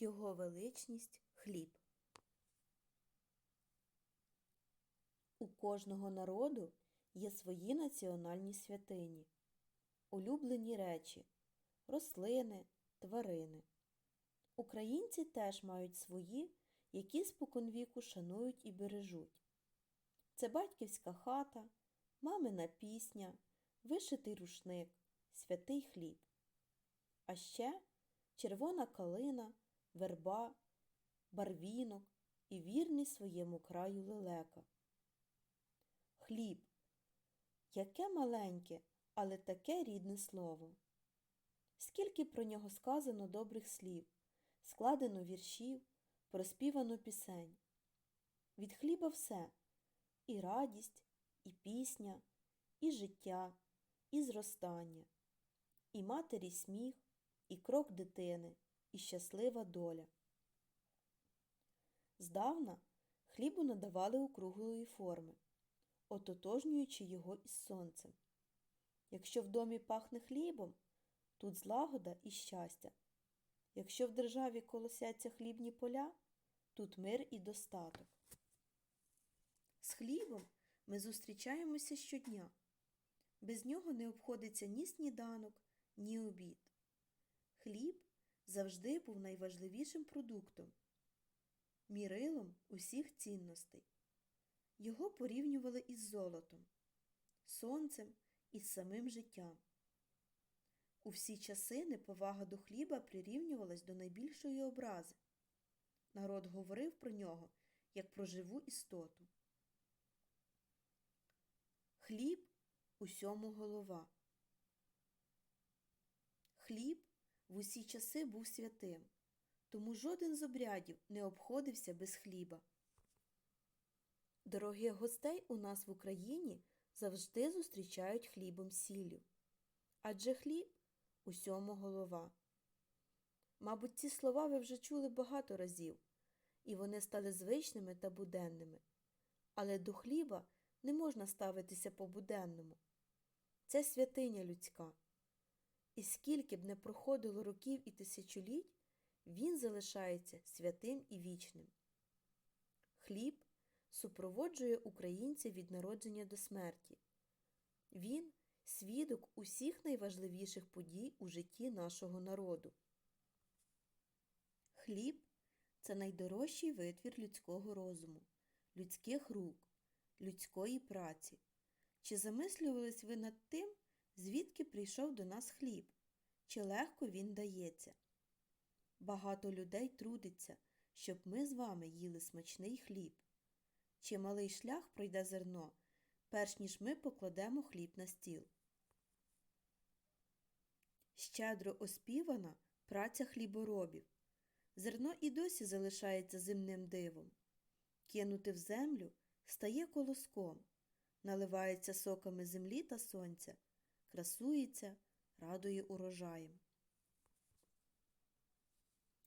Його величність хліб. У кожного народу є свої національні святині, улюблені речі, рослини, тварини. Українці теж мають свої, які споконвіку шанують і бережуть. Це батьківська хата, мамина пісня, вишитий рушник, святий хліб. А ще червона калина, верба, барвінок і вірний своєму краю лелека. Хліб. Яке маленьке, але таке рідне слово. Скільки про нього сказано добрих слів, складено віршів, проспівано пісень. Від хліба все і радість, і пісня, і життя, і зростання, і матері сміх, і крок дитини, і щаслива доля. Здавна хлібу надавали округлої форми, ототожнюючи його із сонцем. Якщо в домі пахне хлібом, тут злагода і щастя. Якщо в державі колосяться хлібні поля, тут мир і достаток. З хлібом ми зустрічаємося щодня. Без нього не обходиться ні сніданок, ні обід. Хліб завжди був найважливішим продуктом, мірилом усіх цінностей. Його порівнювали із золотом, сонцем і самим життям. У всі часи неповага до хліба прирівнювалась до найбільшої образи. Народ говорив про нього як про живу істоту. Хліб усьому голова. Хліб в усі часи був святим, тому жоден з обрядів не обходився без хліба. Дорогих гостей у нас в Україні завжди зустрічають хлібом сіллю. Адже хліб усьому голова. Мабуть, ці слова ви вже чули багато разів, і вони стали звичними та буденними. Але до хліба не можна ставитися по-буденному. Це святиня людська. І скільки б не проходило років і тисячоліть, він залишається святим і вічним. Хліб супроводжує українців від народження до смерті. Він свідок усіх найважливіших подій у житті нашого народу. Хліб це найдорожчий витвір людського розуму, людських рук, людської праці. Чи замислювались ви над тим, звідки прийшов до нас хліб, чи легко він дається? Багато людей трудиться, щоб ми з вами їли смачний хліб. Чималий шлях пройде зерно, перш ніж ми покладемо хліб на стіл. Щедро оспівана праця хліборобів. Зерно і досі залишається земним дивом. Кинути в землю стає колоском, наливається соками землі та сонця, красується, радує урожаєм.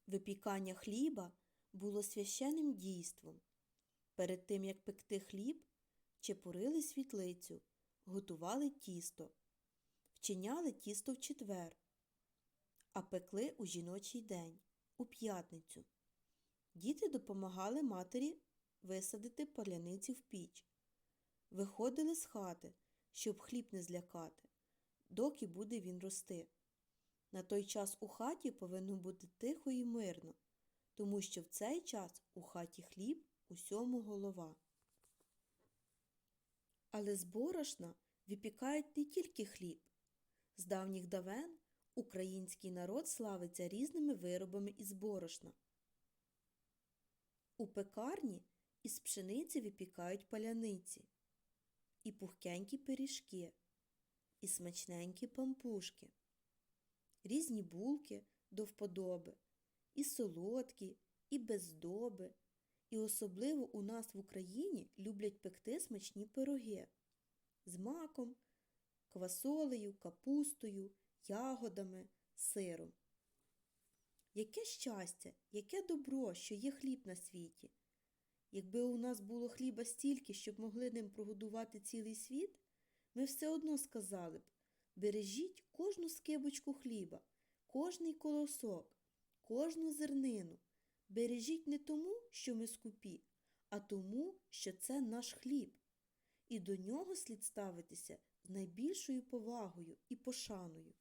Випікання хліба було священним дійством. Перед тим, як пекти хліб, чепурили світлицю, готували тісто, вчиняли тісто в четвер, а пекли у жіночий день, у п'ятницю. Діти допомагали матері висадити паляниці в піч, виходили з хати, щоб хліб не злякати, доки буде він рости. На той час у хаті повинно бути тихо і мирно, тому що в цей час у хаті хліб усьому голова. Але з борошна випікають не тільки хліб. З давніх давен український народ славиться різними виробами із борошна. У пекарні із пшениці випікають паляниці, і пухкенькі пиріжки, і смачненькі пампушки, різні булки до вподоби, і солодкі, і бездоби. І особливо у нас в Україні люблять пекти смачні пироги з маком, квасолею, капустою, ягодами, сиром. Яке щастя, яке добро, що є хліб на світі. Якби у нас було хліба стільки, щоб могли ним прогодувати цілий світ, ми все одно сказали б бережіть кожну скибочку хліба, кожний колосок, кожну зернину. Бережіть не тому, що ми скупі, а тому, що це наш хліб. І до нього слід ставитися з найбільшою повагою і пошаною.